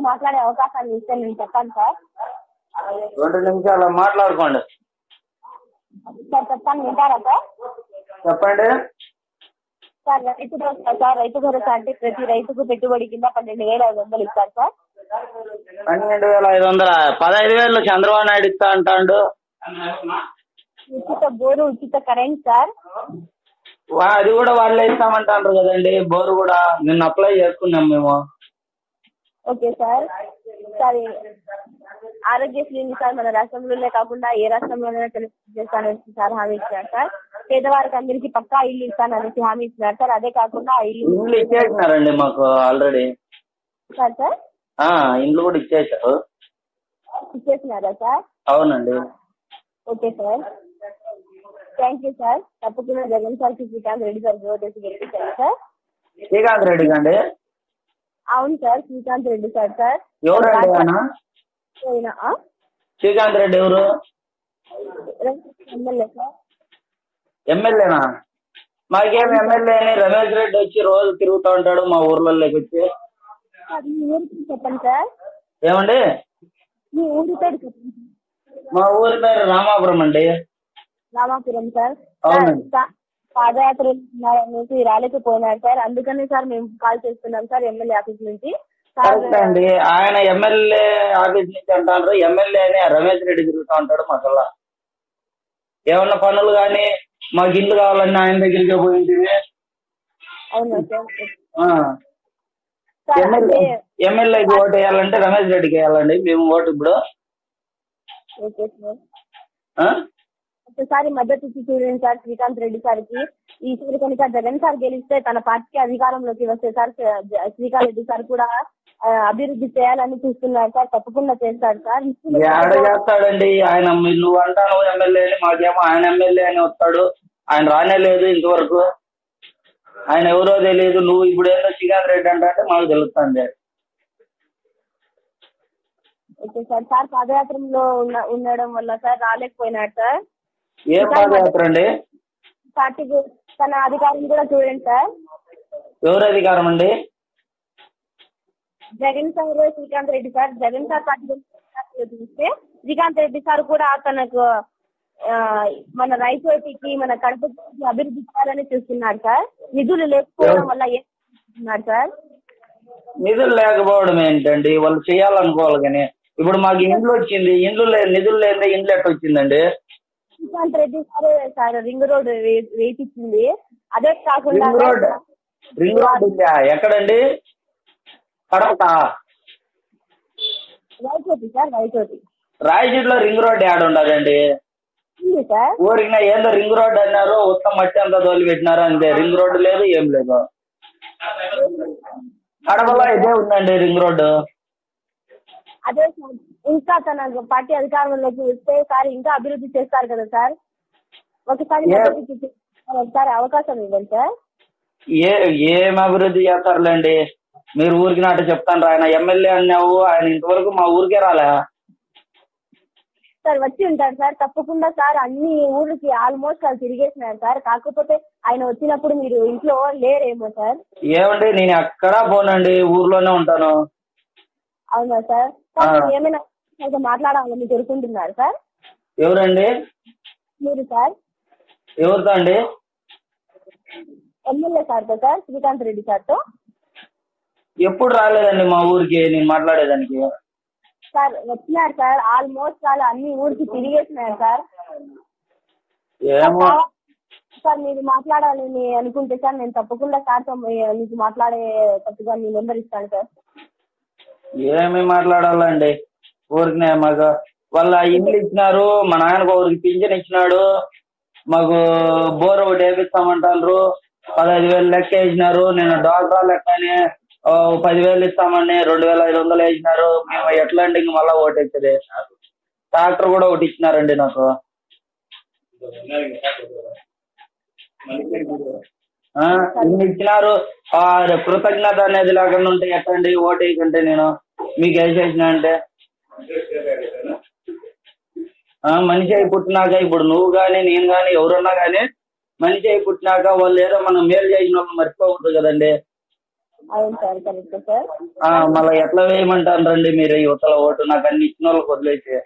మాట్లాడే అవకాశాన్ని ఇస్తే నేను చెప్పాను సార్. రెండు నిమిషాలు మాట్లాడుకోండి. సార్ చెప్తాను వింటారా సార్? చెప్పండి. సార్ రైతు భరోసా సార్ రైతు భరోసా అంటే ప్రతి రైతుకు పెట్టుబడి కింద పన్నెండు వేల ఐదు వందలు ఇస్తారు సార్. పన్నెండు వేల ఐదు వందల? పదహైదు వేలు చంద్రబాబు నాయుడు ఇస్తా అంటాడు. ఉచిత బోరు ఉచిత కరెంట్ సార్. అది కూడా వాళ్ళే ఇస్తామంటారు కదండి. బోరు కూడా నిన్న అప్లై చేసుకున్నాం మేము. Okay sir. సార్. ఆరోగ్యశ్రీ ఉంది సార్ మన రాష్ట్రంలోనే కాకుండా ఏ రాష్ట్రంలోనైనా తెలుసు చేస్తానని సార్ హామీ ఇచ్చినారు సార్. పేదవారికి అందరికీ పక్కా ఇల్లు ఇస్తాననేసి హామీ ఇచ్చినారు సార్. అదే కాకుండా ఆ ఇల్లు ఇండ్లు ఇచ్చేసినారండి మాకు ఆల్రెడీ సార్ సార్? ఆ, ఇండ్లు కూడా ఇచ్చేసారు ఇచ్చేసినారా సార్? అవునండి. Okay sir. Thank you sir. తప్పకుండా జగన్ సార్ శ్రీకాంత్ రెడ్డి సార్ ఓటేసి గెలిపించారు సార్. శ్రీకాంత్ రెడ్డి అండి. అవును sir Srikanth Reddy sir sir? Srikanth Reddy ఎవరు? MLA sir. ఎమ్మెల్యేనా? మాకేం ఎమ్మెల్యే అని రమేష్ రెడ్డి వచ్చి రోజు తిరుగుతూ ఉంటాడు మా ఊర్లలోకి వచ్చి. చెప్పండి సార్. ఏమండి? మీ ఊరి పేరు చెప్పండి మా ఊరి పేరు రామాపురం అండి. రామాపురం సార్. అవునండి. పాదయాత్ర అనేసి ర్యాలీకి పోయినారు సార్. అందుకని సార్ మేము కాల్ చేస్తున్నాం సార్ ఎమ్మెల్యే ఆఫీస్ నుంచి. కరెక్ట్ అండి. ఆయన ఎమ్మెల్యే ఆఫీస్ నుంచి అంటారు. ఎమ్మెల్యే అని రమేష్ రెడ్డి తిరుగుతూ ఉంటాడు మాకల్లా. ఏమన్నా పనులు కానీ మాకు ఇల్లు కావాలన్నా ఆయన దగ్గరికి పోయింది ఎమ్మెల్యేకి ఓటు వేయాలంటే రమేష్ రెడ్డికి వేయాలండి. మేము ఓటు ఇప్పుడు. ఒకసారి మద్దతు ఇచ్చి చూడండి సార్ శ్రీకాంత్ రెడ్డి సార్కి. ఈసారి కనుక జగన్ సార్ గెలిస్తే తన పార్టీకి అధికారంలోకి వస్తే సార్ శ్రీకాంత్ రెడ్డి సార్ కూడా అభివృద్ధి చేయాలని చూస్తున్నారు సార్ తప్పకుండా చేస్తాడు సార్. ఏడ చేస్తాడండి. ఆయన నువ్వు అంటాను ఎమ్మెల్యే అని మాకేమో ఆయన ఎమ్మెల్యే అని వస్తాడు. ఆయన రానే లేదు ఇంతవరకు. ఆయన ఎవరో తెలియదు. నువ్వు ఇప్పుడు ఏదో శ్రీకాంత్ రెడ్డి అంటే మాకు తెలుస్తుంది. Okay sir. సార్ పాదయాత్రలో ఉన్న ఉండడం వల్ల సార్ రాలేకపోయినాడు సార్. ఏ పాదయాత్ర అండి పార్టీకి తన అధికారం కూడా చూడండి సార్. ఎవరు అధికారం అండి? Jagan sir Srikanth Reddy sir. Jagan sir party చూస్తే శ్రీకాంత్ రెడ్డి సార్ కూడా తనకు మన రైతులకి మన కడపకి అభివృద్ధి చేయాలని చూస్తున్నాడు సార్. నిధులు లేకపోవడం వల్ల ఏం సార్? నిధులు లేకపోవడం ఏంటండి? వాళ్ళు చేయాలనుకోవాలి కానీ ఇప్పుడు మాకు ఇండ్లు వచ్చింది ఇండ్లు లే నిధులు లేదే ఇండ్లు ఎట్ట వచ్చిందండి Srikanth Reddy sir sir ring road వేయించింది అదే కాకుండా రింగ్ రోడ్ రింగ్ రోడ్ ఉందా? ఎక్కడండి? కడప. వైచోటి సార్ వైచోటి రాయచీట్లో రింగ్ రోడ్ యాడ్ ఉండదండి. ఉంది సార్. ఊరికి ఏందో రింగ్ రోడ్ అన్నారు ఉత్తమ మట్టి అంతా తోలి పెట్టినారు అంతే. రింగ్ రోడ్ లేదు ఏం లేదు. కడపలో ఇదే ఉందండి రింగ్ రోడ్డు. అదే సార్. ఇంకా తన పార్టీ అధికారంలోకి వస్తే సార్ ఇంకా అభివృద్ధి చేస్తారు కదా సార్? ఒకసారి అవకాశం ఇవ్వండి సార్. ఏ ఏం అభివృద్ధి చేస్తారులేండి? మీరు ఊరికి నాట చెప్తాను ఆయన ఎమ్మెల్యే అన్నావు ఆయన ఇంతవరకు మా ఊరికే రాలే. సార్ వచ్చి ఉంటారు సార్. తప్పకుండా సార్ అన్ని ఊర్లకి ఆల్మోస్ట్ వాళ్ళు తిరిగేసినారు సార్. కాకపోతే ఆయన వచ్చినప్పుడు మీరు ఇంట్లో లేరేమో సార్. ఏమండి నేను ఎక్కడా పోనండి ఊర్లోనే ఉంటాను. అవునా సార్? ఏమైనా మాట్లాడాలని కోరుకుంటున్నారు సార్? ఎవరండి? మీరు సార్? ఎవరితో అండి? ఎమ్మెల్యే సార్తో సార్ శ్రీకాంత్ రెడ్డి సార్తో? ఎప్పుడు రాలేదండి మా ఊరికి నేను మాట్లాడేదానికి. సార్ వచ్చినారు సార్ ఆల్మోస్ట్ వాళ్ళు అన్ని ఊరికి తిరిగేసినారు సార్. ఏమో. సార్ మీరు మాట్లాడాలని అనుకుంటే సార్ నేను తప్పకుండా సార్తో మీకు మాట్లాడే తప్పుగా మీ నెంబర్ ఇస్తాను సార్. ఏమి మాట్లాడాలండి? ఊరికి మాకు వాళ్ళ ఇల్లు ఇచ్చినారు మా నాయనకు ఒకరికి పింఛన్ ఇచ్చినాడు మాకు బోర్ ఒకటి వేపిస్తామంటారు పదహైదు వేలు లెక్క వేసినారు నేను డాక్టర్ లెక్కని ఓ పదివేలు ఇస్తామని రెండు వేల ఐదు వందలు వేసినారు మేము ఎట్లా అండి ఇంక మళ్ళా ఒకటి వేసేది ట్రాక్టర్ కూడా ఒకటి ఇచ్చినారండి నాకు. ఇన్ని ఇచ్చినారు. ఆ, కృతజ్ఞత అనేది లేకుండా ఉంటే ఎట్టండి? ఓటు వేయకంటే నేను. మీకు వేసేసిన అంటే. ఆ, మనిషి అయి పుట్టినాక ఇప్పుడు నువ్వు కానీ నేను కానీ ఎవరున్నా కానీ మనిషి అయి పుట్టినాక వాళ్ళు ఏదో మనం మేలు చేసిన వాళ్ళు మర్చిపోకూడదు కదండి. మళ్ళీ ఎట్లా వేయమంటారు రండి మీరు? యువతల ఓటు నాకు అన్ని ఇచ్చిన వాళ్ళకి వదిలేసి.